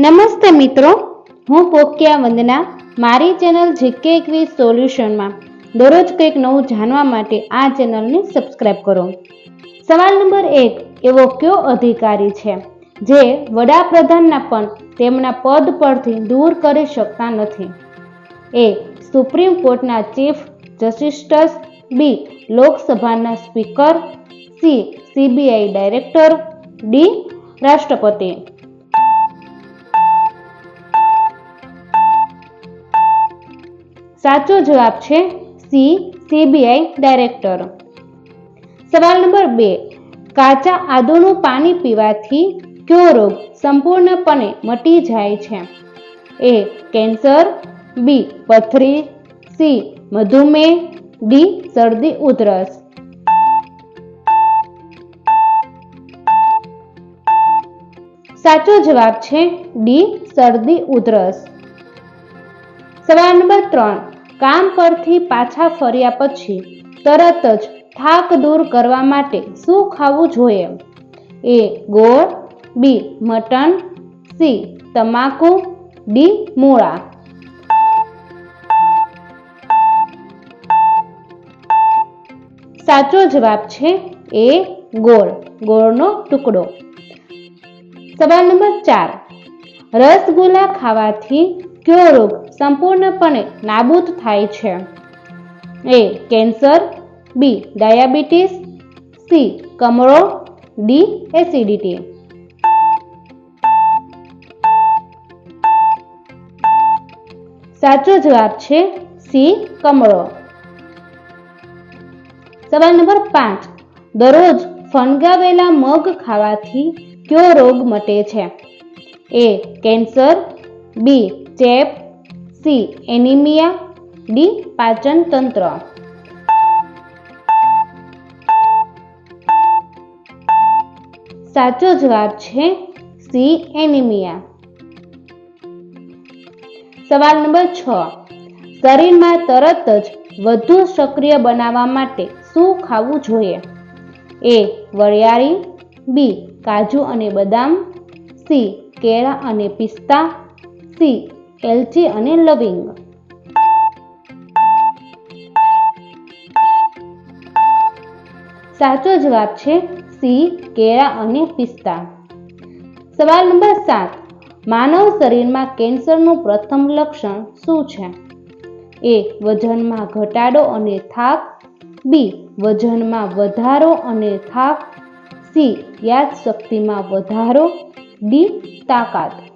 નમસ્તે મિત્રો, હું પોક્યા વંદના. મારી ચેનલ જીકે એકવીસ સોલ્યુશનમાં દરરોજ કંઈક નવું જાણવા માટે આ ચેનલને સબસ્ક્રાઇબ કરો. સવાલ નંબર એક એવો કયો અધિકારી છે, જે વડાપ્રધાનના પણ તેમના પદ પરથી દૂર કરી શકતા નથી? એ સુપ્રીમ કોર્ટના ચીફ જસ્ટિસ બી લોકસભાના speaker, C CBI director, D રાષ્ટ્રપતિ. સાચો જવાબ છે સી, સીબીઆઈ ડાયરેક્ટર. સવાલ નંબર બે. કાચા આદુનું પાણી પીવાથી કયો રોગ સંપૂર્ણપણે મટી જાય છે? એ, કેન્સર, બી, પથરી, સી, મધુમેહ, ડી, શરદી, ઉધરસ. સાચો જવાબ છે ડી, શરદી, ઉધરસ. સવાલ નંબર ત્રણ. કામ પરથી પાછા ફર્યા પછી તરત જ થાક દૂર કરવા માટે શું ખાવું જોઈએ? એ ગોળ, બી મટન, સી તમાકુ, ડી મૂળા. સાચો જવાબ છે એ ગોળ, ગોળનો ટુકડો. સવાલ નંબર ચાર. રસગુલ્લા ખાવાથી કયો રોગ સંપૂર્ણપણે નાબૂદ થાય છે. A cancer, B diabetes, C કમળો, D acidity. સાચો જવાબ છે સી કમળો. સવાલ નંબર પાંચ. દરરોજ ફણગાવેલા મગ ખાવાથી કયો રોગ મટે છે? એ કેન્સર, બી ચેપ સી, એનિમિયા ડી પાચન તંત્ર સાચો જવાબ છે સી, એનિમિયા. સવાલ નંબર છ. શરીરમાં તરત જ વધુ સક્રિય બનાવવા માટે શું ખાવું જોઈએ? એ, વરિયાળી, બી, કાજુ અને બદામ, સી, કેળા અને પિસ્તા, સી એલચી અને લવિંગ. સાચો જવાબ છે સી, કેળા અને પિસ્તા. સવાલ નંબર સાત. માનવ શરીરમાં કેન્સરનું પ્રથમ લક્ષણ શું છે? એ, વજનમાં ઘટાડો અને થાક. બી, વજનમાં વધારો અને થાક. સી, યાદશક્તિમાં વધારો. ડી, તાકાત.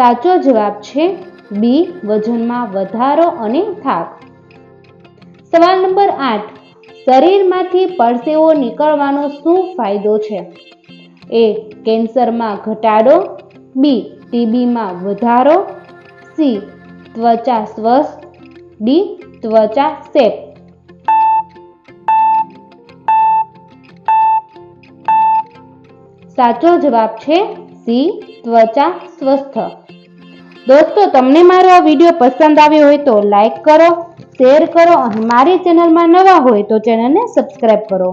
સાચો જવાબ છે બી, વજનમાં વધારો અને થાક. સવાલ નંબર આઠ. શરીરમાંથી પરસેવો નીકળવાનો શું ફાયદો છે? એ, કેન્સરમાં ઘટાડો. બી, ટીબીમાં વધારો. સી, ત્વચા સ્વસ્થ. ડી, ત્વચા સેફ. સાચો જવાબ છે સી, ત્વચા સ્વસ્થ. દોસ્તો, તમને મારો આ વીડિયો પસંદ આવ્યો હોય તો લાઈક કરો શેર કરો અને મારી ચેનલમાં નવા હોય તો ચેનલને સબસ્ક્રાઈબ કરો.